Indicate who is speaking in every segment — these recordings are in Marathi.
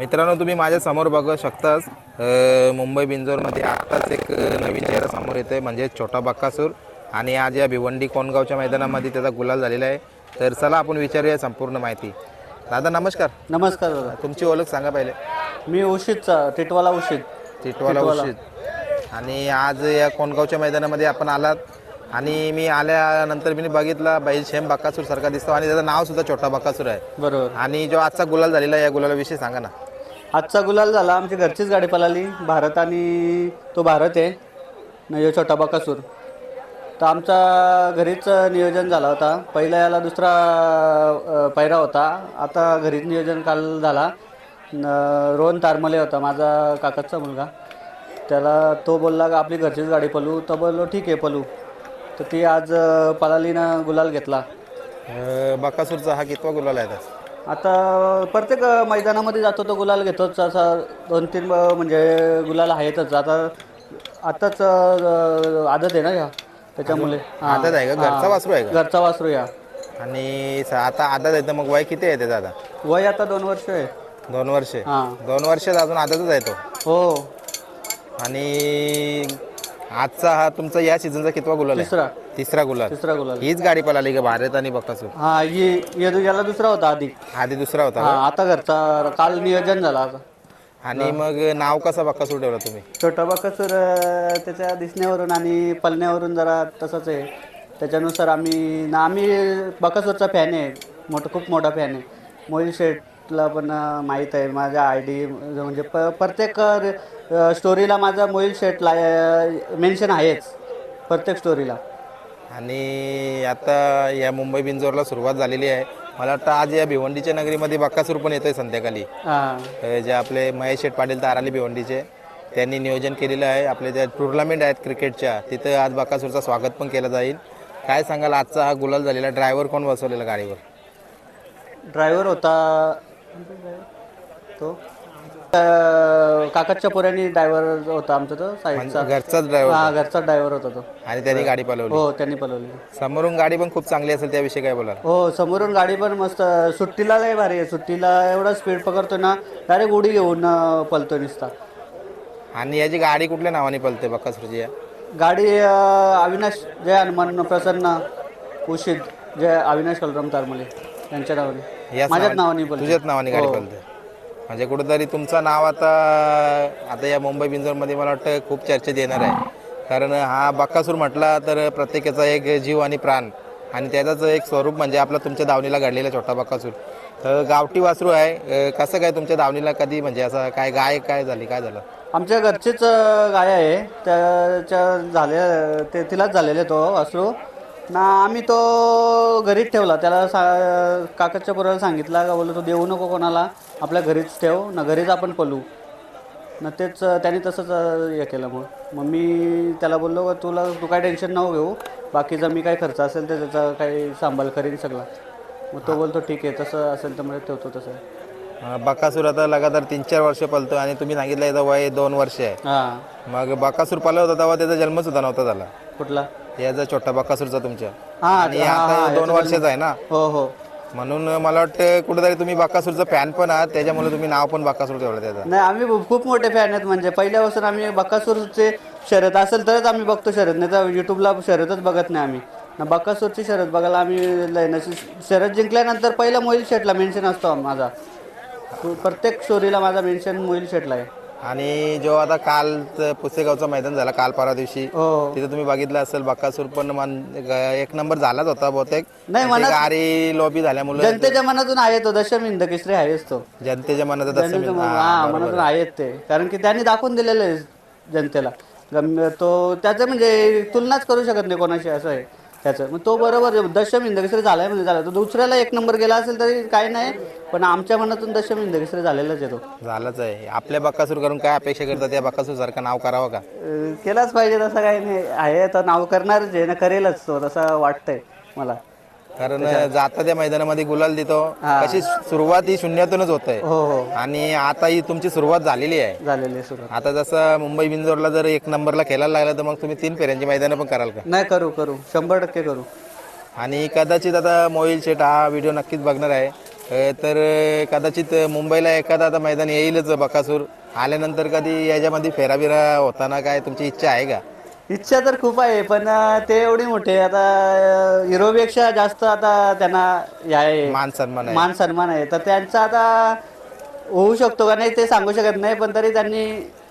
Speaker 1: मित्रांनो तुम्ही माझ्यासमोर बघू शकताच मुंबई बिंजोरमध्ये आत्ताच एक नवीन चेहरा समोर येतोय म्हणजे छोटा बक्कासूर. आणि आज या भिवंडी कोणगावच्या मैदानामध्ये त्याचा गुलाल झालेला आहे. तर चला आपण विचारूया संपूर्ण माहिती. दादा नमस्कार.
Speaker 2: नमस्कार दादा.
Speaker 1: तुमची ओळख सांगा पहिले.
Speaker 2: मी उशीतचा टिटवाला उशीत
Speaker 1: टिटवाला उशीत आणि आज या कोणगावच्या मैदानामध्ये आपण आलात. आणि मी आल्यानंतर मी बघितला बैल शेम बक्कासूर सारखा दिसतो. आणि त्याचं नाव सुद्धा छोटा बक्कासूर आहे.
Speaker 2: बरोबर.
Speaker 1: आणि जो आजचा गुलाल झालेला आहे या गुलालाविषयी सांगा ना.
Speaker 2: आजचा गुलाल झाला. आमची घरचीच गाडी पळाली. भारत आणि तो भारत आहे. नयो छोटा बकासूर तर आमचा घरीच नियोजन झाला होता. पहिल्या याला दुसरा पैरा होता. आता घरीच नियोजन काल झाला. रोहन तारमले होता माझा काकाचा मुलगा. त्याला तो बोलला का आपली घरचीच गाडी पलू तर बोललो ठीक आहे पलू तर ती आज पलालीनं गुलाल घेतला.
Speaker 1: बाकासूरचा बकासूरचा हा कितवा गुलाल आहे आता?
Speaker 2: प्रत्येक मैदानामध्ये जातो तो गुलाल घेतोच. असा दोन तीन म्हणजे गुलाल आहेतच. आता आताच आदत आहे ना ह्या त्याच्यामुळे. हा.
Speaker 1: आदत आहे का? घरचा वासरू आहे का?
Speaker 2: घरचा वासरू या.
Speaker 1: आणि स- आता आदत आहे तर मग वय किती आहे त्याचं आता?
Speaker 2: वय आता दोन वर्ष आहे.
Speaker 1: दोन वर्ष.
Speaker 2: हा.
Speaker 1: दोन वर्षात अजून आदतच आहे तो.
Speaker 2: हो.
Speaker 1: आणि आजचा हा तुमचा या सीझनचा कितवा गुलाल आहे?
Speaker 2: तिसरा.
Speaker 1: तिसरा गुलाल.
Speaker 2: तिसरा गुलाल.
Speaker 1: हीच गाडी पळाली का भारत आणि बकासूर
Speaker 2: हा ही ये- याला दुसरा होता आधी.
Speaker 1: आधी दुसरा होता
Speaker 2: हा आता घरचा काल नियोजन झाला आता.
Speaker 1: आणि मग नाव कसं बकासूर ठेवलं तुम्ही?
Speaker 2: छोटा बकासूर अ, त्याच्या दिसण्यावरून आणि पलण्यावरून जरा तसंच आहे. त्याच्यानुसार आम्ही ना आम्ही बकासूरचा फॅन आहे. मोठा खूप मोठा फॅन आहे. मोहिल शेठला पण माहीत आहे माझा आय डी म्हणजे प प्रत्येक स्टोरीला माझा मोहिल शेठला मेन्शन आहेच प्रत्येक स्टोरीला
Speaker 1: आणि आता या मुंबई बिंजोरला सुरुवात झालेली आहे. मला वाटतं आज या भिवंडीच्या नगरीमध्ये बकासूर पण येतोय संध्याकाळी.
Speaker 2: हां.
Speaker 1: अ, जे आपले महेश शेठ पाटील ताराली भिवंडीचे त्यांनी नियोजन केलेलं आहे. आपले ज्या टुर्नामेंट आहेत क्रिकेटच्या तिथं आज बकासूरचं स्वागत पण केलं जाईल. काय सांगाल आजचा हा गुलाल झालेला ड्रायव्हर कोण बसवलेला गाडीवर?
Speaker 2: ड्रायव्हर होता तो? काकाच्या पोऱ्यानी ड्रायव्हर होता आमचा तो साईडचा
Speaker 1: घरचाच ड्रायव्हर
Speaker 2: हा घरचा ड्रायव्हर होता तो.
Speaker 1: आणि त्यांनी गाडी पळवली
Speaker 2: हो त्यांनी पळवली
Speaker 1: समोरून गाडी पण खूप चांगली असेल त्याविषयी काय बोलाल?
Speaker 2: हो समोरून गाडी पण मस्त सुट्टीला लय भारी आहे सुट्टीला एवढा स्पीड पकडतो ना डायरेक्ट उडी घेऊन अं, पळतो नुसता.
Speaker 1: आणि याची गाडी कुठल्या नावाने पळते बकासूरची या?
Speaker 2: गाडी अं, अविनाश जय हनुमान प्रसन्न उशीद जय अविनाश कलराम तारमले यांच्या नावाने.
Speaker 1: याच
Speaker 2: माझ्याच
Speaker 1: नावाने-
Speaker 2: पळतो
Speaker 1: तुझ्याच नावाने गाडी
Speaker 2: हो.
Speaker 1: पळते म्हणजे कुठेतरी तुमचं नाव आता आता या मुंबई बिंजोरमध्ये मला वाटतं खूप चर्चेत येणार आहे. कारण हा बक्कासूर म्हटला तर प्रत्येकाचा एक जीव आणि प्राण आणि त्याचाच एक स्वरूप म्हणजे आपला तुमच्या दावणीला घडलेला छोटा बक्कासूर. तर गावठी वासरू आहे. अं, कसं काय तुमच्या दावणीला कधी म्हणजे असं काय गाय काय झाली? काय झालं?
Speaker 2: आमच्या घरचीच अं, गाय आहे. त्याच्या झाले ते तिलाच झालेले तो वासरू. ना आम्ही तो घरीच ठेवला. त्याला सा काकाच्या पोराला सांगितला का बोललो तो देऊ नको कोणाला. आपल्या घरीच ठेव. ना घरीच आपण पलू. ना तेच त्याने तसंच हे केलं मग. मग मी त्याला बोललो का तुला तू काय टेन्शन नको घेऊ. बाकीचा मी काय खर्च असेल तर त्याचा काही सांभाळ करीन सगळा. मग तो बोलतो ठीक आहे तसं असेल तर मला ठेवतो तसं.
Speaker 1: बकासूर आता लगातार तीन चार वर्ष पळतो आणि तुम्ही सांगितलं याचं वय दोन वर्ष आहे.
Speaker 2: हां.
Speaker 1: मग बकासूर पाला होता तेव्हा त्याचा जन्म सुद्धा नव्हता झाला.
Speaker 2: कुठला?
Speaker 1: याचा छोटा बकासूरचा तुमच्या.
Speaker 2: हां
Speaker 1: आणि आता दोन वर्षाचा आहे ना?
Speaker 2: हो हो.
Speaker 1: म्हणून मला वाटतं कुठेतरी तुम्ही बाकासूरचं फॅन पण आहात त्याच्यामुळे तुम्ही नाव पण बाकासूर ठेवलं त्याचं
Speaker 2: नाही आम्ही खूप मोठे फॅन आहेत म्हणजे पहिल्यापासून आम्ही बकासूरचे शर्यत असेल तरच आम्ही बघतो शर्यत नाही तर युट्यूबला शर्यतच बघत नाही आम्ही. ना बकासूरची शर्यत बघायला आम्ही लय नशी शर्यत जिंकल्यानंतर पहिला मोहिल शेटला मेन्शन असतो माझा. प्रत्येक स्टोरीला माझा मेन्शन मोहिल शेटला आहे.
Speaker 1: आणि जो आता काल पुसेगावचा मैदान झाला काल परवा दिवशी
Speaker 2: हो.
Speaker 1: तिथे तुम्ही बघितलं असेल बकासूर पण मन ग- एक नंबर झालाच होता बहुतेक.
Speaker 2: नाही,
Speaker 1: गाडी लॉबी झाल्यामुळे
Speaker 2: जनतेच्या मनातून आहे तो दशम हिंद केसरी आहेच तो.
Speaker 1: जनतेच्या मनात
Speaker 2: जनतेच्या
Speaker 1: हा,
Speaker 2: हा
Speaker 1: बरोबर.
Speaker 2: मनातून आहेत ते. कारण की त्यांनी दाखवून दिलेलं आहे जनतेला. गम- तो त्याचं म्हणजे तुलनाच करू शकत नाही कोणाशी असं आहे. त्याचं. मग तो बरोबर. दशम हिंदकेसरी झालाय म्हणजे झाला. तो दुसऱ्याला एक नंबर गेला असेल तरी काही नाही पण आमच्या मनातून दशम हिंदकेसरी झालेलाच आहे तो.
Speaker 1: झालंच आहे. आपल्या बकासूर करून काय अपेक्षा करतात त्या बकासूर सारखं नाव करावं का?
Speaker 2: केलाच पाहिजे तसं काही नाही. आहे तर नाव करणारच आहे. ना करेलच तो तसं वाटतंय मला.
Speaker 1: कारण जाता त्या मैदानामध्ये गुलाल देतो. कशी सुरुवात ही शून्यातूनच होत आहे.
Speaker 2: हो हो.
Speaker 1: आणि आता ही तुमची सुरुवात झालेली आहे.
Speaker 2: झालेली सुरुवात.
Speaker 1: आता जसं मुंबई बिंजोरला जर एक नंबरला खेळायला लागला तर मग तुम्ही तीन फेऱ्यांची मैदानं पण कराल का?
Speaker 2: नाही करू करू. शंभर टक्के करू.
Speaker 1: आणि कदाचित आता मोहिल शेठ हा व्हिडिओ नक्कीच बघणार आहे. अ, तर कदाचित मुंबईला एखादा आता मैदान येईलच बकासूर. आल्यानंतर कधी याच्यामध्ये फेराबिरा होताना काय तुमची इच्छा आहे का?
Speaker 2: इच्छा तर खूप आहे पण ते एवढी मोठे. आता हिरोपेक्षा जास्त आता त्यांना हे आहे.
Speaker 1: मान सन्मान आहे.
Speaker 2: मान सन्मान आहे. तर त्यांचा आता होऊ शकतो का नाही ते सांगू शकत नाही पण तरी त्यांनी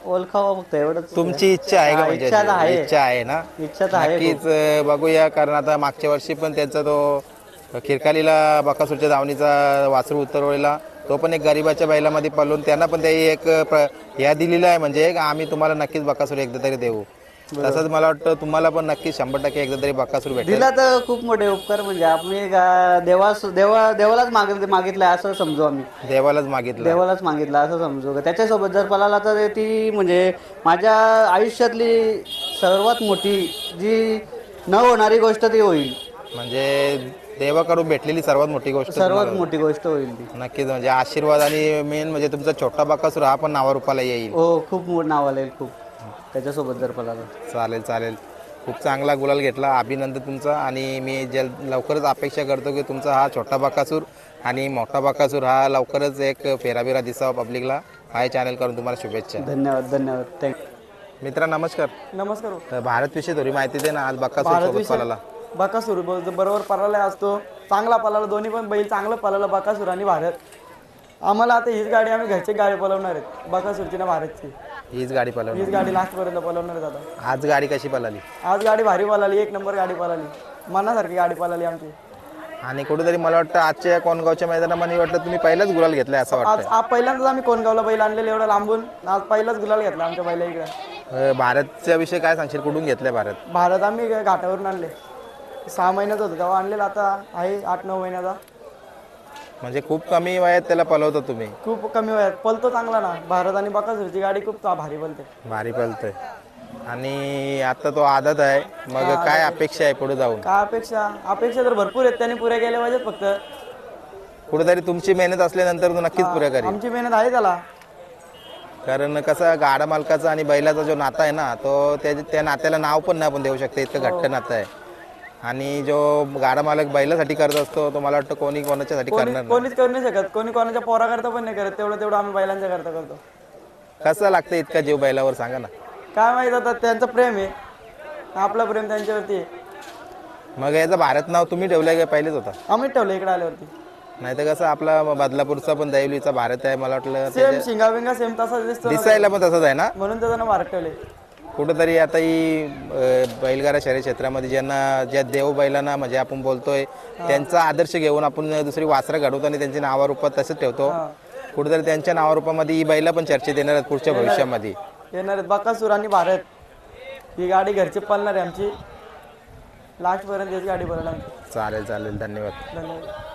Speaker 2: ओळखावं फक्त एवढंच.
Speaker 1: तुमची इच्छा आहे का
Speaker 2: हा,
Speaker 1: म्हणजे?
Speaker 2: इच्छा तर आहे.
Speaker 1: इच्छा आहे ना?
Speaker 2: इच्छा तर आहे
Speaker 1: नक्कीच अ, बघूया कारण आता मागच्या वर्षी पण त्यांचा तो खिरकालीला बकासूरच्या धावणीचा वासरू उतरवलेला तो पण एक गरीबाच्या बैलामध्ये पळून त्यांना पण ते एक प्र- ह्या दिलेला आहे. म्हणजे एक आम्ही तुम्हाला नक्कीच बकासूर एकदा तरी देऊ. तसंच मला वाटतं तुम्हाला पण नक्की शंभर टक्के एकदा तरी बकासूर भेटेल.
Speaker 2: दिला तर खूप मोठे उपकार म्हणजे आम्ही गा- देवास देवा देवालाच मागित मागितलंय असं समजू आम्ही.
Speaker 1: देवालाच मागितलं.
Speaker 2: देवालाच मागितलं असं समजू. का त्याच्यासोबत जर पळाला तर ती म्हणजे माझ्या आयुष्यातली सर्वात मोठी जी न होणारी गोष्ट ती होईल.
Speaker 1: म्हणजे देवाकडून भेटलेली सर्वात मोठी गोष्ट
Speaker 2: सर्वात मोठी गोष्ट होईल ती.
Speaker 1: नक्कीच म्हणजे आशीर्वाद आणि मेन म्हणजे तुमचा छोटा बकासूर हा पण नावारूपाला येईल.
Speaker 2: हो खूप मोठं नाव आलं खूप. त्याच्यासोबत जर पळाला.
Speaker 1: चालेल चालेल. खूप चांगला गुलाल घेतला. अभिनंदन तुमचं. आणि मी जल लवकरच अपेक्षा करतो की तुमचा हा छोटा बकासूर आणि मोठा बकासूर हा लवकरच एक फेराबिरा दिसावा पब्लिकला हा चॅनल करून तुम्हाला शुभेच्छा.
Speaker 2: धन्यवाद धन्यवाद. थँक्यू
Speaker 1: मित्रा नमस्कार.
Speaker 3: नमस्कार. हो.
Speaker 1: तर भारतविषयी थोडी माहिती दे ना आज बकासूर सोबत पळाला.
Speaker 3: बकासूर ब- बरोबर पळाला असतो चांगला पळाला दोन्ही पण बैल चांगलं पळाला बकासूर आणि भारत. आम्हाला आता हीच गाडी आम्ही घरची गाडी पळवणार आहेत बकासूरची ना भारतची.
Speaker 1: हीच गाडी पळवली
Speaker 3: हीच गाडी लास्ट पर्यंत पळवणार आता
Speaker 1: आज गाडी कशी पळाली
Speaker 3: आज गाडी भारी पळाली एक नंबर गाडी पळाली मनासारखी गाडी पळाली आमची.
Speaker 1: आणि कुठेतरी मला वाटतं आजच्या या कोणगावच्या मैदानामध्ये वाटतं तुम्ही पहिलाच गुलाल घेतलाय असं
Speaker 3: आज
Speaker 1: वाटतं
Speaker 3: आज पहिल्यांदाच आम्ही कोणगावला बैल आणलेले एवढं लांबून. आज पहिलाच गुलाल घेतला आमच्या बैला इकडे.
Speaker 1: अं, भारतच्या विषयी काय सांगशील? कुठून घेतलंय भारत?
Speaker 3: भारत आम्ही घाटावरून आणले. सहा महिन्याचं होतं तेव्हा आणलेलं आता आहे आठ नऊ महिन्याचा.
Speaker 1: म्हणजे खूप कमी वयात त्याला पळवता तुम्ही?
Speaker 3: खूप कमी वयात. पलतो चांगला ना. भारत आणि बकासूरची गाडी खूप चा- भारी पलते.
Speaker 1: भारी पळतोय आणि आता तो आदत आहे. मग काय अपेक्षा आहे पुढे जाऊन?
Speaker 3: काय अपेक्षा? अपेक्षा तर भरपूर आहेत. त्यांनी पुऱ्या केल्या पाहिजेत फक्त.
Speaker 1: कुठेतरी तुमची मेहनत असल्यानंतर तो नक्कीच पुऱ्या करेल.
Speaker 3: आमची मेहनत आहे त्याला.
Speaker 1: कारण कसं गाडा मालकाचा आणि बैलाचा जो नाता आहे ना तो त्या त्या नात्याला नाव पण नाही आपण देऊ शकते. इतकं घट्ट नातं आहे. आणि जो गाडा मालक बैलासाठी करत असतो तो मला वाटतं कोणी कोणाच्यासाठी करणार नाही.
Speaker 3: कोणीच करू नाही शकत. कोणी कोणाच्या पोरा करता पण नाही करत. तेवढं तेवढं आम्ही बैलांच्या करता करतो.
Speaker 1: कसं लागतं इतका जीव बैलावर? सांगा ना.
Speaker 3: काय माहीत आता त्यांचं प्रेम आहे. आपलं प्रेम त्यांच्यावरती आहे.
Speaker 1: मग याचं भारत नाव तुम्ही ठेवलंय का? पहिलेच होता.
Speaker 3: आम्हीच ठेवलं इकडे आल्यावरती.
Speaker 1: नाही तर कसं आपला बदलापूरचा पण दैवलीचा भारत आहे मला वाटलं
Speaker 3: सेम शिंगा बिंगा सेम तसाच दिसतो.
Speaker 1: दिसायला पण तसंच आहे ना?
Speaker 3: म्हणून त्याचं नाव भारत ठेवले
Speaker 1: कुठंतरी आता ही बैलगाडा शहरी क्षेत्रामध्ये ज्यांना ज्या देव बैलांना म्हणजे आपण बोलतोय त्यांचा आदर्श घेऊन आपण दुसरी वासरं घडवतो आणि त्यांच्या नावारूपात तसंच ठेवतो. कुठेतरी त्यांच्या नावारूपामध्ये ही बैला पण चर्चेत येणार आहेत पुढच्या भविष्यामध्ये.
Speaker 3: येणार आहेत. बकासूर आणि भारत. ही गाडी घरची पळणार आहे आमची. लास्ट पर्यंत याची गाडी पळणार आमची
Speaker 1: चालेल चालेल. धन्यवाद.
Speaker 3: धन्यवाद.